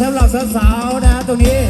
สำหรับสาวๆนะตรงนี้